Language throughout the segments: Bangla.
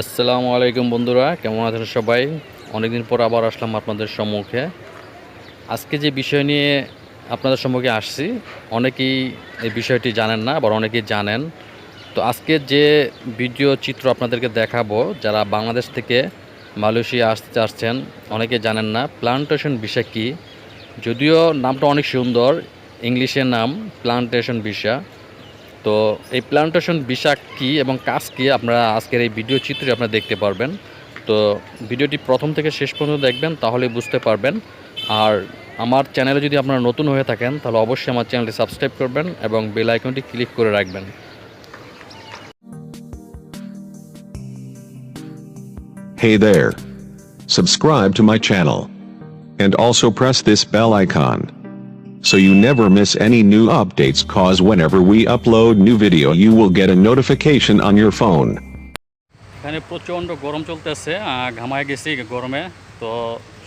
আসসালামু আলাইকুম বন্ধুরা, কেমন আছেন সবাই? অনেকদিন পর আবার আসলাম আপনাদের সম্মুখে। আজকে যে বিষয় নিয়ে আপনাদের সম্মুখে আসছি, অনেকেই এই বিষয়টি জানেন না, আবার অনেকেই জানেন। তো আজকে যে ভিডিও চিত্র আপনাদেরকে দেখাবো, যারা বাংলাদেশ থেকে মালয়েশিয়া আসতে চাচ্ছেন, অনেকে জানেন না প্লান্টেশন বিষয় কী? যদিও নামটা অনেক সুন্দর, ইংলিশের নাম প্লান্টেশন ভিসা তো এই প্লান্টেশন বিষা কী এবং কাজ কী, আপনারা আজকের এই ভিডিও চিত্রে আপনারা দেখতে পারবেন তো ভিডিওটি প্রথম থেকে শেষ পর্যন্ত দেখবেন তাহলে বুঝতে পারবেন আর আমার চ্যানেলে যদি আপনারা নতুন হয়ে থাকেন, তাহলে অবশ্যই আমার চ্যানেলটি সাবস্ক্রাইব করবেন এবং বেল আইকনটি ক্লিক করে রাখবেন Hey there. Subscribe to my channel. And also press this bell icon. So you never miss any new updates, cause whenever we upload new video, you will get a notification on your phone. এখানে প্রচণ্ড গরম চলতেছে ঘামায় গেছি গরমে, তো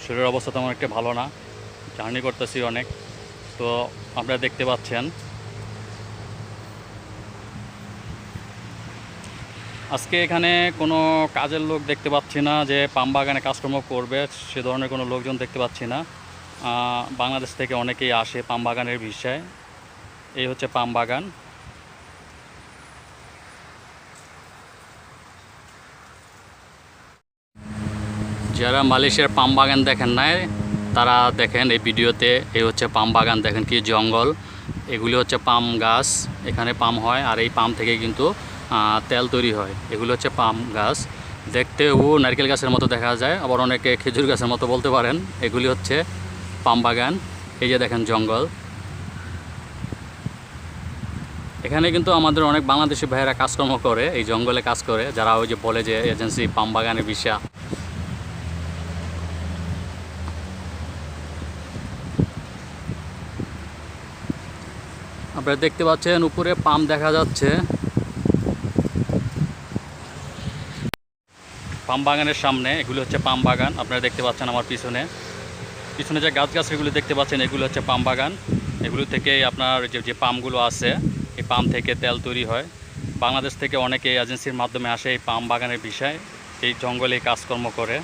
শরীরের অবস্থা তেমন একটা ভালো না, জার্নি করতেছি অনেক, তো আপনারা দেখতে পাচ্ছেন আজকে এখানে কোনো কাজের লোক দেখতে পাচ্ছি না, যে পাম বাগানে কাজকর্ম করবে, সে ধরনের কোনো লোকজন দেখতে পাচ্ছি না বাংলাদেশ থেকে অনেকেই আসে পাম বাগানের বিষয়ে। এই হচ্ছে পাম বাগান যারা মালয়েশিয়ার পাম বাগান দেখেন নাই, তারা দেখেন এই ভিডিওতে, এই হচ্ছে পাম বাগান দেখেন কি জঙ্গল। এগুলি হচ্ছে পাম গাছ, এখানে পাম হয়, আর এই পাম থেকে কিন্তু তেল তৈরি হয়। এগুলো হচ্ছে পাম গাছ। দেখতেও নারকেল গাছের মতো দেখা যায়, আবার অনেকে খেজুর গাছের মতো বলতে পারেন। এগুলি হচ্ছে পাম বাগান, এই যে দেখেন জঙ্গল। এখানে কিন্তু আমাদের অনেক বাংলাদেশি ভাইয়েরা কাজকর্ম করে, এই জঙ্গলে কাজ করে। যারা ওই যে বলে যে এজেন্সি, পাম বাগানের বিষয় আপনারা দেখতে পাচ্ছেন উপরে পাম দেখা যাচ্ছে। পাম বাগানের সামনে, এগুলো হচ্ছে পাম বাগান। আপনারা দেখতে পাচ্ছেন আমার পিছনে। পিছনে যে গাছ গাছগুলো দেখতে পাচ্ছেন, এগুলো হচ্ছে পাম বাগান। এগুলো থেকে আপনার যে যে পামগুলো আছে, এই পাম থেকে তেল তৈরি হয়। বাংলাদেশ থেকে অনেকে এজেন্সির মাধ্যমে আসে এই পাম বাগানের বিষয়, এই জঙ্গলে কাজকর্ম করে।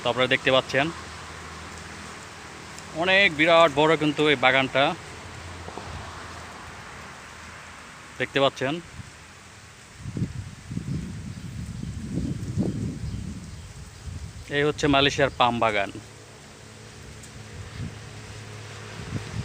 তো আপনারা দেখতে পাচ্ছেন, অনেক বিরাট বড় কিন্তু এই বাগানটা। দেখতে পাচ্ছেন, এই হচ্ছে মালয়েশিয়ার পাম বাগান।